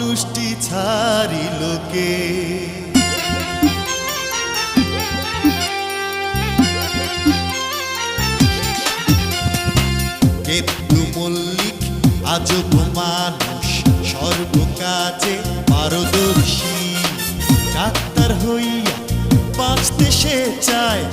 মানুষটি ছাড়িল কে? কেতু মল্লিক আজব মানুষ সর্বকাজে পারদর্শী। ডাক্তার হইয়া বাঁচতে সে চায়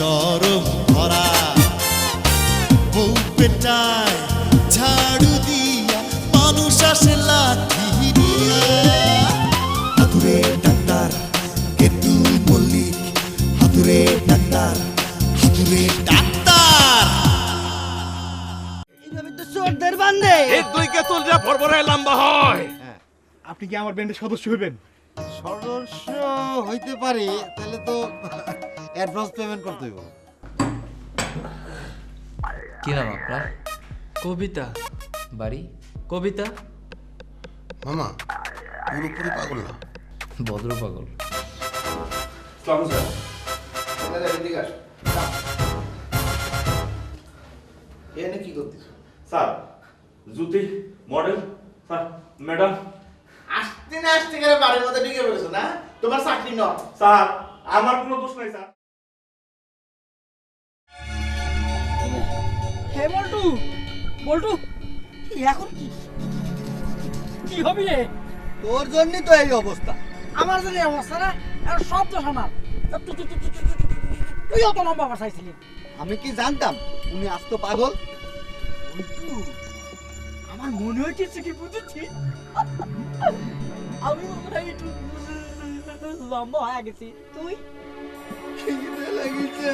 চরম ধরা। বউ পেটায় ঝাড়ু দিয়া মানুষ আসে লাঠি হাতুরে ডাক্তার কেতু মল্লিক হাতুরে ডাক্তার হাতুরে ডাক্তার। এইভাবে তো চোরদের বান্ধে। এই দুই কেতুলরা ভরভরায় লম্বা হয় আপনি কি আমার ব্যান্ডের সদস্য হইবেন? সদস্য হইতে পারে তাহলে তো অ্যাডভান্স পেমেন্ট করতে হইব। কি নাম আপনার? কবিতা। বাড়ি? কবিতা? মামা পুরোপুরি পাগল না? ভদ্র পাগল। স্যার। জুতি মডেল স্যার ম্যাডাম। আসতে না আসতে করে বাড়ির মধ্যে ঢুকে পড়েছো না? তোমার চাকরি ন স্যার আমার কোনো দোষ নাই স্যার। হে বল্টু বল্টু এখন কি কি হবি রে তোর জন্যই তো এই অবস্থা আমার জন্য এই অবস্থা না এখন সব দোষ আমার তু- তু- তুই অত লম্বা বাসাইছিলি আমি কি জানতাম উনি আসতো পাগল আমার মনে হচ্ছে কি বুঝেছি আমি মনে হয় একটু লম্বা হয়ে গেছি তুই লাগিছে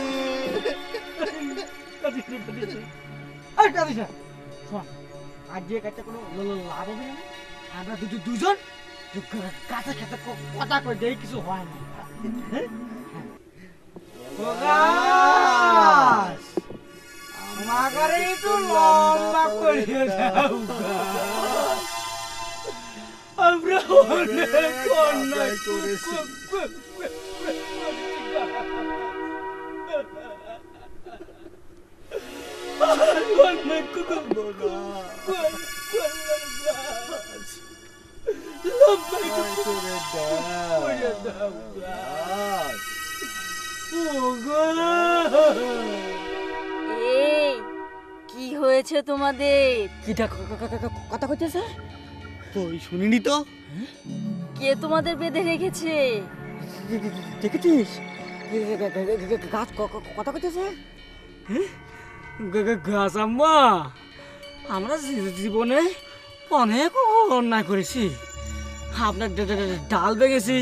আজ যে কাজটা কোনো লাভ হবে না। আমরা দুজন দুজন কাছে কাছে কথা করে দেই কিছু হয় না। আমাকে একটু লম্বা করে আমরা অনেক অন্যায় করেছি এই কি হয়েছে তোমাদের কিটা কথা কইতেছে ওই শুনিনি তো কে তোমাদের বেঁধে রেখেছে দেখেছিস গাছ কথা কইতেছে গাছ আম্মা আমরা জীবনে অনেক অন্যায় করেছি। আপনার ডাল ভেঙেছি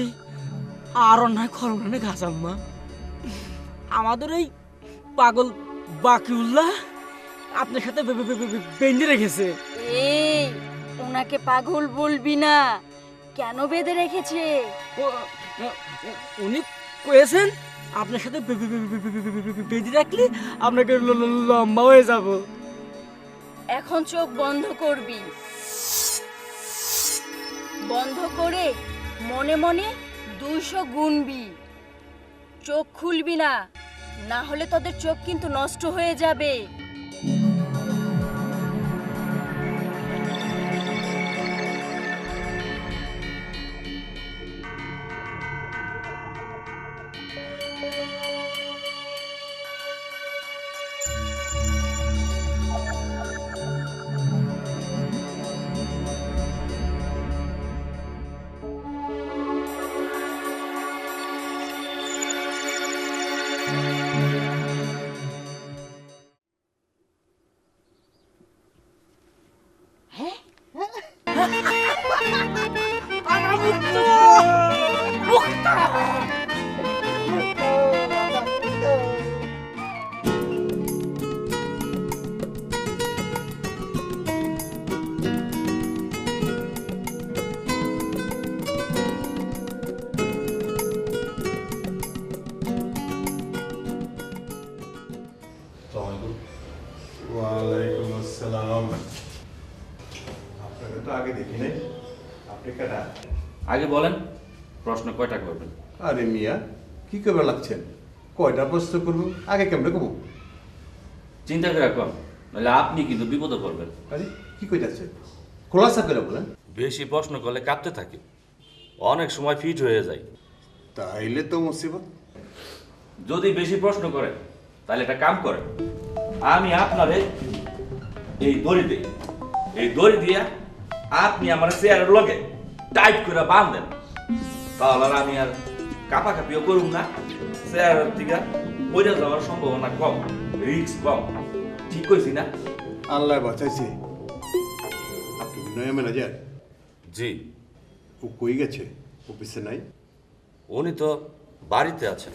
আর অন্যায় করব না গাছ আম্মা। আমাদের এই পাগল বাকিউল্লাহ আপনার সাথে বেঁধে রেখেছে। এই ওনাকে পাগল বলবি না। কেন বেঁধে রেখেছে? উনি কয়েছেন? আপনার সাথে বেঁধে রাখলে আপনাকে লম্বা হয়ে যাব এখন চোখ বন্ধ করবি বন্ধ করে মনে মনে দুইশো গুনবি চোখ খুলবি না না হলে তোদের চোখ কিন্তু নষ্ট হয়ে যাবে ওয়ালাইকুম আসসালাম আপনাকে তো আগে দেখি নাই। আপনি কেটা আগে বলেন প্রশ্ন কয়টা করবেন? আরে মিয়া কি করবে লাগছেন? কয়টা প্রশ্ন করব? আগে কেমনে করব চিন্তা করে কম নাহলে আপনি কিন্তু বিপদে করবেন আরে কি কই কইতাছেন? খোলাসা করে বলেন। বেশি প্রশ্ন করলে কাঁপতে থাকে। অনেক সময় ফিট হয়ে যায়। তাইলে তো মুসিবত। যদি বেশি প্রশ্ন করে তাহলে একটা কাম করে আমি আপনারে এই দড়ি দিই। এই দড়ি দিয়া আপনি আমার চেয়ারের লগে টাইট করে বাঁধেন। তাহলে আর আমি আর কাপা কাপিও করুম না। চেয়ারের দিকে পড়ে যাওয়ার সম্ভাবনা কম রিস্ক কম। ঠিক কইছি না? আল্লাহ বাঁচাইছে। আপনি বিনয় ম্যানেজার জি। ও কই গেছে? অফিসে নাই? উনি তো বাড়িতে আছেন।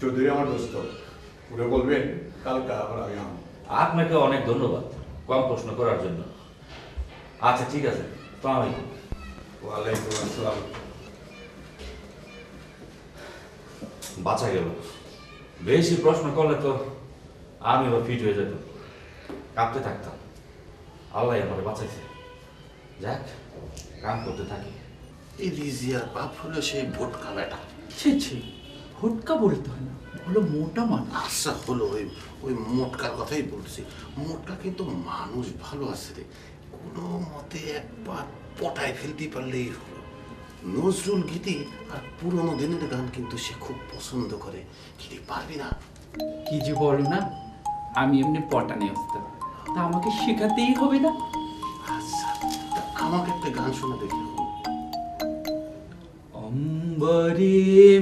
চৌধুরী আমার দোস্ত। ওরা বলবেন কালকে আবার আমি আম আপনাকে অনেক ধন্যবাদ কম প্রশ্ন করার জন্য। আচ্ছা ঠিক আছে। ওয়ালাইকুম আসসালাম। বাঁচা গেল। বেশি প্রশ্ন করলে তো আমি আবার ফিট হয়ে যেতাম। কাঁপতে থাকতাম। আল্লাহ আমার বাঁচাইছে। যাক কাম করতে থাকি। এই রিজিয়ার বাপ হলো সেই ভোটকা বেটা ছি ছি। ভোটকা বলতে হয় না হলো মোটা মানুষ। আচ্ছা হলো ওই ওই মোটকার কথাই বলছি। মোটকা কিন্তু মানুষ ভালো আছে রে। কোনো মতে একবার পটায় ফেলতে পারলেই হলো। নজরুল গীতি আর পুরোনো দিনের গান কিন্তু সে খুব পছন্দ করে। গীতি পারবি না? কি যে বলো না আমি এমনি পটানে আসতাম তা আমাকে শেখাতেই হবে না? আচ্ছা তা আমাকে একটা গান শোনা দেখি। অম্বরে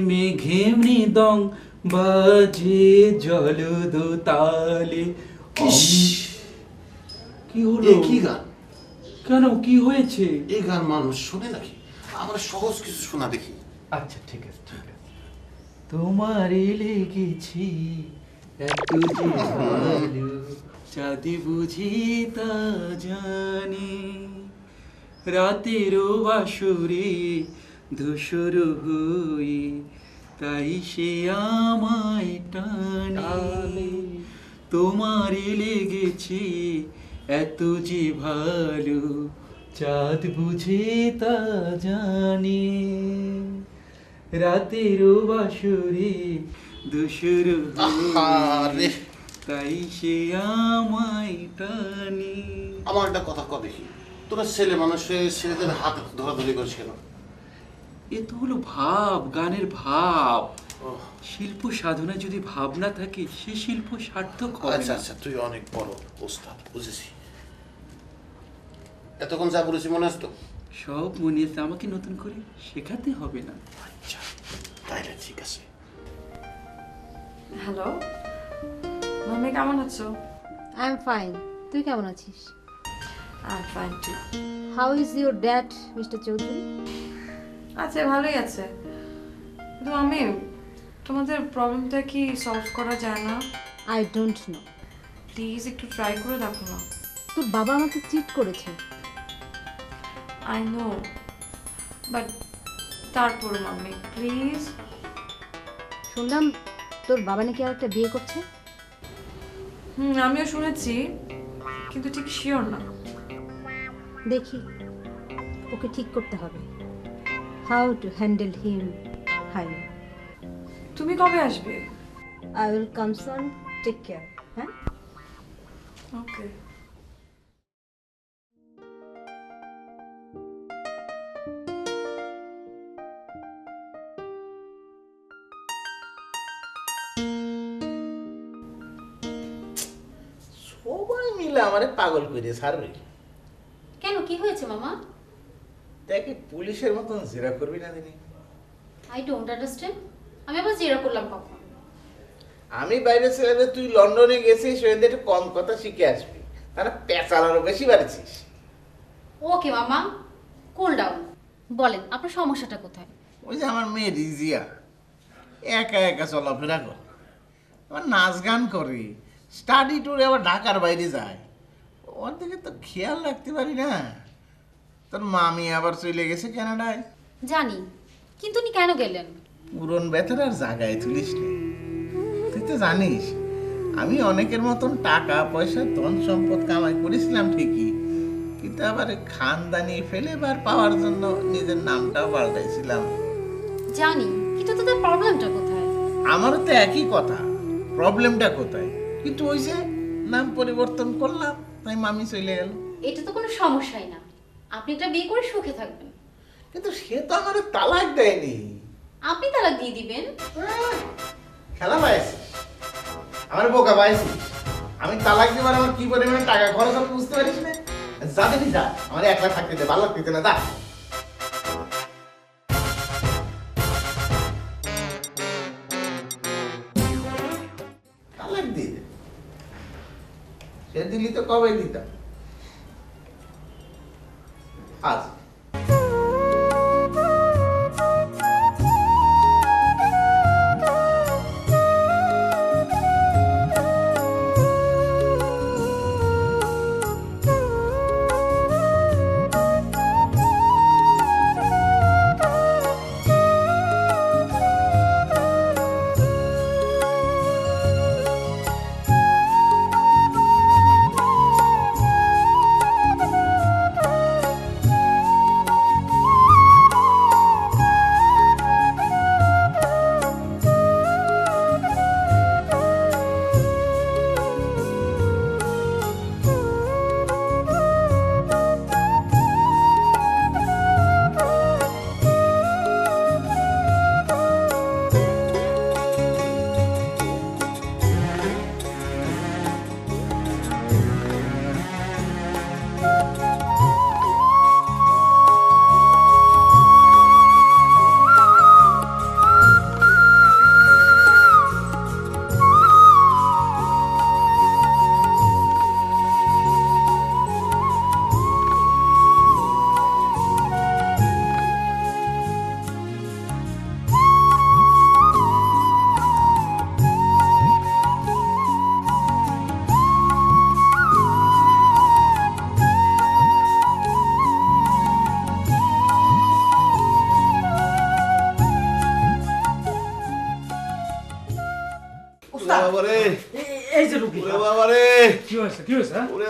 মেঘে মৃদং বাজে জলদ তালে কি হলো? কি গান? কেন? কি হয়েছে? এই গান মানুষ শোনে নাকি? আমরা সহজ কিছু শোনা দেখি। আচ্ছা ঠিক আছে ঠিক আছে। তোমারে লেগেছি এত যে ভালো চাঁদি বুঝি তা জানি। রাতেরও বাসরে ধূসর হয়ে তাই সে আমায় টানে। তোমারে লেগেছে এত যে ভালো চাঁদ বুঝে তা জানি। রাতেরও বাসরে দুসুর। তাই সে আমায় টানি। আমার একটা কথা কবে তোরা ছেলে মানুষ হয়ে ছেলেদের হাত ধরাধরি করিস কেন? এ তো হলো ভাব গানের ভাব। ওহ, শিল্প সাধনা যদি ভাব না থাকে সে শিল্প সার্থক আচ্ছা আচ্ছা তুই অনেক বড় ওস্তাদ বুঝেছি। এতক্ষণ যা বলেছি মনে আসতো সব মনে আছে আমাকে নতুন করে শেখাতে হবে না। আচ্ছা তাইলে ঠিক আছে। হ্যালো মামি কেমন আছো? আই এম ফাইন তুই কেমন আছিস? I am fine too how is your dad mister Chowdhury আচ্ছা ভালোই আছে। কিন্তু আমি তোমাদের প্রবলেমটা কি সলভ করা যায় না? আই ডোন্ট নো প্লিজ একটু ট্রাই করে দেখো না। তোর বাবা আমাকে চিট করেছে। আই নো বাট তারপর মাম্মি প্লিজ শুনলাম তোর বাবা নাকি আর একটা বিয়ে করছে। হুম আমিও শুনেছি কিন্তু ঠিক শিওর না। দেখি ওকে ঠিক করতে হবে। How to handle him hi তুমি কবে আসবে? I will concern take care হ্যাঁ? ওকে সবাই মিলে আমারে পাগল করে ছাড়বে কেন? কি হয়েছে মামা? দেখি পুলিশের মতন জেরা করবি না দিনি? আই ডোন্ট আন্ডারস্ট্যান্ড আমি আবার জেরা করলাম কখন? আমি বাইরে ছেলেদের তুই লন্ডনে গেছিস ওদের একটু কম কথা শিখে আসবি। তারা পেঁচালারও বেশি বাড়িছিস। ওকে মামা কুল ডাউন বলেন আপনার সমস্যাটা কোথায়? ওই যে আমার মেয়ে রিজিয়া একা একা চলাফেরা কর। আবার নাচ গান করে স্টাডি ট্যুরে আবার ঢাকার বাইরে যায়। ওর দিকে তো খেয়াল রাখতে পারি না। তোর মামি আবার চলে গেছে কানাডায়? জানি কিন্তু উনি কেন গেলেন? পুরন ব্যথার আর জাগায় তুলিস নি। তুই তো জানিস আমি অনেকের মতন টাকা পয়সা ধন সম্পদ কামাই করেছিলাম ঠিকই কিন্তু আবার খানদানি ফেলে বার পাওয়ার জন্য নিজের নামটাও পাল্টাইছিলাম। জানি কিন্তু তোদের প্রবলেমটা কোথায়? আমারও তো একই কথা প্রবলেমটা কোথায়? কিন্তু ওই যে নাম পরিবর্তন করলাম তাই মামি চলে গেল। এটা তো কোনো সমস্যাই না। আপনি একটা বিয়ে করে সুখে থাকবেন। কিন্তু সে তো আমার তালাক দেয়নি। আপনি তারা দিয়ে দিবেন? খেলা পাইছিস। আমার বোকা পাইছিস। আমি তালাক দিবার আমার কি পরিমাণে টাকা খরচ হবে বুঝতে পারিস না? যা দেখি যা আমার একলা থাকতে দে ভালো লাগতেছে না যা। তালাক দিয়ে দে। সে দিলি তো কবে দিতাম?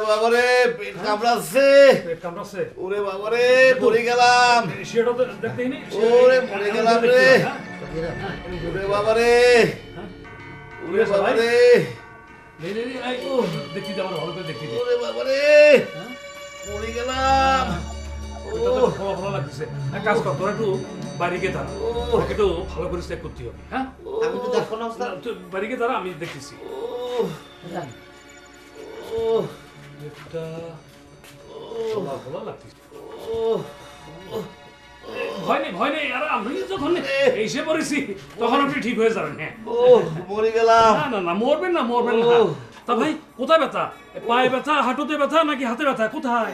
বাবারে পেট কামড়াচ্ছে। পেট কামড়াচ্ছে। ওরে বাবারে মরে গেলাম। সেটা তো দেখতেই ওরে মরে গেলাম রে। ওরে বাবারে ওরে বাবারে। দেখি আমার ভালো করে দেখি ওরে বাবারে গেলাম। এটা তো ভালো ভালো লাগতেছে কাজ কর তোরা একটু বাড়ি গিয়ে দাঁড়া। একটু ভালো করে চেক করতে হবে হ্যাঁ? আমি তো দেখো না না, বাড়ি গিয়ে দাঁড়া আমি দেখতেছি। একটা ভালো ভালো লাগতেছে ভয় নেই ভয় নেই আর আমি যখন এসে পড়েছি তখন আপনি ঠিক হয়ে যাবেন হ্যাঁ। ও মরে গেলাম। না না না মরবেন না মরবেন না। তা ভাই কোথায় ব্যথা? পায়ে ব্যথা হাঁটুতে ব্যথা নাকি হাতে ব্যথা? কোথায়?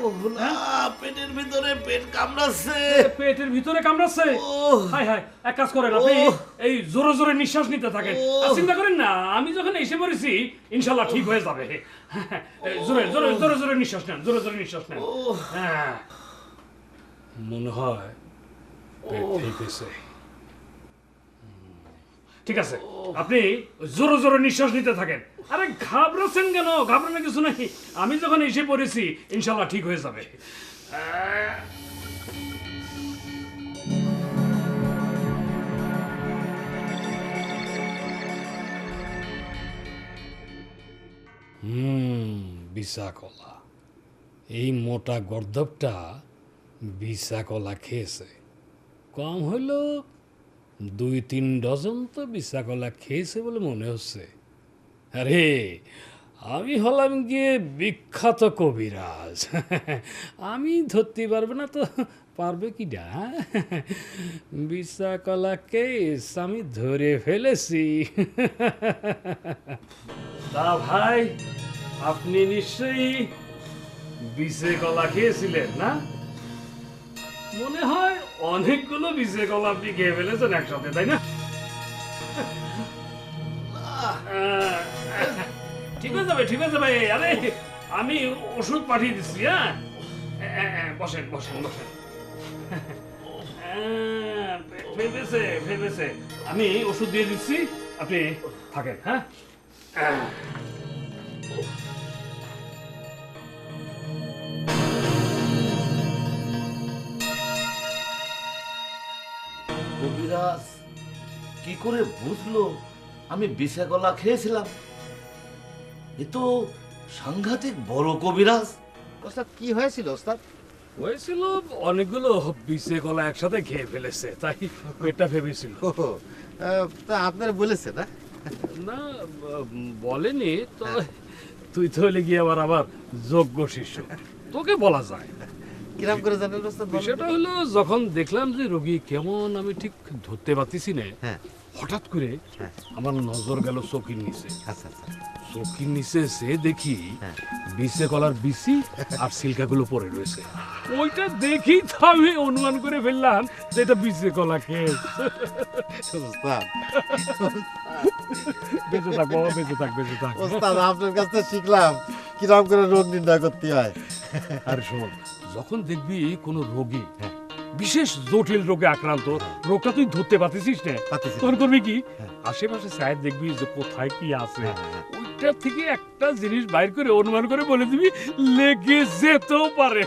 পেটের ভিতরে পেট কামড়াচ্ছে। পেটের ভিতরে কামড়াচ্ছে? হাই হাই এক কাজ করেন আপনি এই জোরে জোরে নিঃশ্বাস নিতে থাকেন। চিন্তা করেন না আমি যখন এসে পড়েছি ইনশাল্লাহ ঠিক হয়ে যাবে। জোরে জোরে জোরে জোরে নিঃশ্বাস নেন জোরে জোরে নিঃশ্বাস নেন। হ্যাঁ। মনে হয় পেট ঠিক হয়েছে। ঠিক আছে, আপনি জোরে জোরে নিঃশ্বাস নিতে থাকেন। আরে ঘাবড়াচ্ছেন কেন? ঘাবড়ানোর কিছু নেই। আমি যখন এসে পড়েছি ইনশাল্লাহ ঠিক হয়ে যাবে। হুম কলা এই মোটা গর্দবটা বিশা কলা খেয়েছে। কম হইল দুই তিন ডজন তো বিশা কলা খেয়েছে বলে মনে হচ্ছে। আরে, আমি হলাম গিয়ে বিখ্যাত কবিরাজ। আমি ধরতে পারবে না তো, পারবে কি ডা বিশা কলা কেস আমি ধরে ফেলেছি। তা ভাই, আপনি নিশ্চয়ই বিষে কলা খেয়েছিলেন না? মনে হয় অনেকগুলো বিষে কলা আপনি খেয়ে ফেলেছেন একসাথে তাই না? ঠিক হয়ে যাবে ঠিক হয়ে যাবে আরে আমি ওষুধ পাঠিয়ে দিচ্ছি হ্যাঁ? হ্যাঁ, হ্যাঁ, বসেন বসেন বসেন। ভেবেছে ভেবেছে আমি ওষুধ দিয়ে দিচ্ছি আপনি থাকেন হ্যাঁ? কবিরাজ কি করে বুঝলো? আমি বিষে গলা খেয়েছিলাম। এ তো সাংঘাতিক বড় কবিরাজ। ওস্তাদ কি হয়েছিল ওস্তাদ? হয়েছিল অনেকগুলো বিষে কলা একসাথে খেয়ে ফেলেছে তাই পেটটা ভেবেছিল। তা আপনারা বলেছে না? না বলেনি তো তুই তো হলে গিয়ে আবার আবার যোগ্য শিষ্য। তোকে বলা যায়। কিরাম করে জানেন ওস্তাদ বিষয়টা হলো যখন দেখলাম যে রোগী কেমন আমি ঠিক ধরতে পারতেছি না হ্যাঁ। হঠাৎ করে আমার নজর গেল চকির নিচে। আচ্ছা আচ্ছা। চকির নিচে সে দেখি হ্যাঁ। বিসে কলার বিসি আর সিল্কাগুলো পড়ে রয়েছে। ওইটা দেখি তো আমি অনুমান করে ফেললাম যে এটা বিসে কলা ওস্তাদ বেঁচে থাক বাবা বেঁচে থাক বেঁচে থাক। ওস্তাদ আপনার কাছ থেকে শিখলাম কীরকম করে রোগ নির্ণয় করতে হয়। আর শোন যখন দেখবি কোনো রোগী বিশেষ জটিল রোগে আক্রান্ত। রোগটা তুই ধরতে পারতেছিস না। তখন করবি কি? আশেপাশে সাইড দেখবি যে কোথায় কি আছে। ওইটা থেকে একটা জিনিস বাইর করে অনুমান করে বলে দিবি লেগে যেতেও পারে।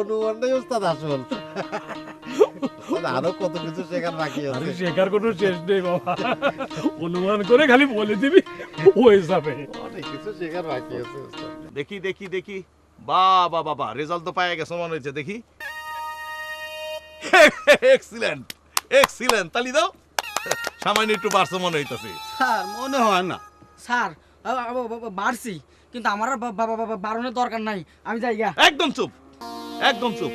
অনুমানটাই ওস্তাদ আসল। আরও কত কিছু শেখার বাকি আছে। শেখার কোনো শেষ নেই বাবা। অনুমান করে খালি বলে দিবি হয়ে যাবে। অনেক কিছু শেখার বাকি আছে দেখি দেখি দেখি। বা বা বাবা রেজাল্ট তো পাওয়া গেছে মনে হচ্ছে দেখি। এক্সিলেন্ট এক্সিলেন্ট তালি দাও। সামান্য একটু বাড়ছে মনে হইতাছে। স্যার মনে হয় না। স্যার বাড়ছি কিন্তু আমার বাড়ানোর দরকার নাই। আমি যাই গা একদম চুপ। একদম চুপ।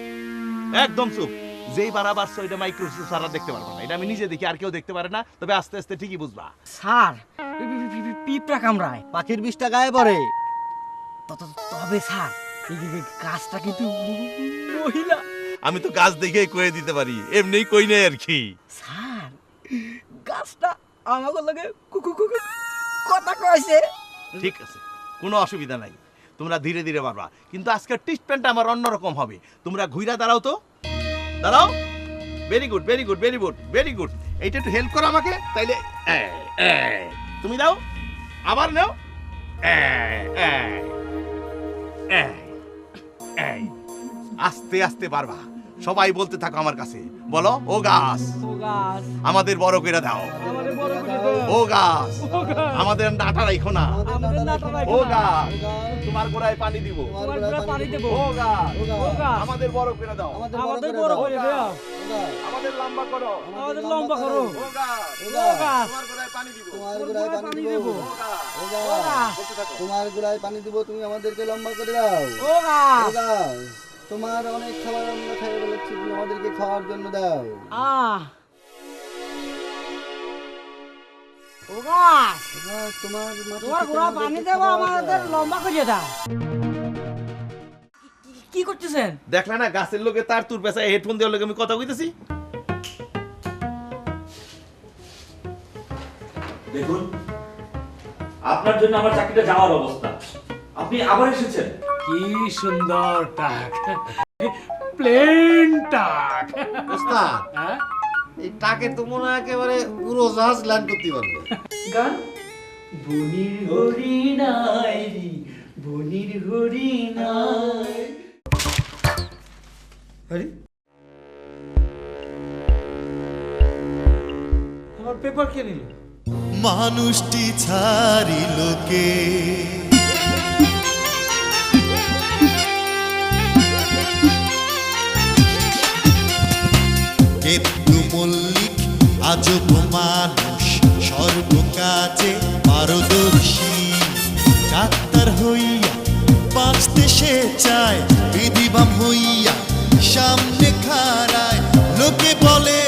একদম চুপ। যেই বাড়া বাড়ছে ওইটা মাইক্রোসিস সারা দেখতে পারবে না। এটা আমি নিজে দেখি আর কেউ দেখতে পারে না। তবে আস্তে আস্তে ঠিকই বুঝবা। স্যার পি- পি- পি- পি- পিঁপড়া কামড়ায়। পাখির বিষটা গায়ে পড়ে। তবে স্যার এই যে- যে গাছটা কিন্তু মহিলা আমি তো গাছ দেখেই কয়ে দিতে পারি এমনি কই নাই আর কি। স্যার গাছটা আমাকে লাগে কথা কয়েছে ঠিক আছে কোনো অসুবিধা নাই তোমরা ধীরে ধীরে পারবা কিন্তু আজকের ট্রিটমেন্ট আমার অন্যরকম হবে। তোমরা ঘুইরা দাঁড়াও তো। দাঁড়াও। Very good very good very good very good এইটা একটু হেল্প করো আমাকে তাইলে তুমি দাও। আবার নাও। আস্তে আস্তে পারবা সবাই বলতে থাকো আমার কাছে। বলো ও গাছ আমাদের বড় করে দাও। আমাদের বড় করে দাও। ও গাছ আমাদের নাটা রাখো না। ও গাছ তোমার গোড়ায় পানি দিব। পানি দেবো। ও গাছ ও গাছ। আমাদের বড় করে দাও। আমাদের বড় করে দাও। আমাদের লম্বা করো। আমাদের লম্বা করো। ও গাছ ও গাছ। তোমার গোড়ায় পানি দিব। তোমার গোড়ায় পানি দিব। ও গাছ ও গাছ। তোমার গোড়ায় পানি দিব তুমি আমাদেরকে লম্বা করে দাও। ও গাছ। ও গাছ। তোমার অনেক খাবার আমরা খাই বলেছি তুমি আমাদেরকে খাওয়ার জন্য দাও। আহ। ও গাছ তোমার তোমার গোড়া পানি দেবো আমাদের লম্বা করে দাও। কি- কি করতেছেন? দেখলা না গাছের লোকে তার তুর পেছায় হেডফোন দেওয়ার লোকে আমি কথা কইতেছি? দেখুন আপনার জন্য আমার চাকরিটা যাওয়ার অবস্থা। আপনি আবার এসেছেন। কি সুন্দর টাক। প্লেন টাক। ওস্তাদ হ্যাঁ? এই টাকে তো মনে হয় একেবারে উড়োজাহাজ ল্যান্ড করতে পারবে। গান? বনির হরি নাই বনির হরি? আমার পেপার কে নিল? মানুষটি ছাড়ি কে? আজব মানুষ সর্বকাজে পারদর্শী। ডাক্তার হইয়া বাঁচতে সে চায়, বিধিবাম হইয়া সামনে খারায় লোকে বলে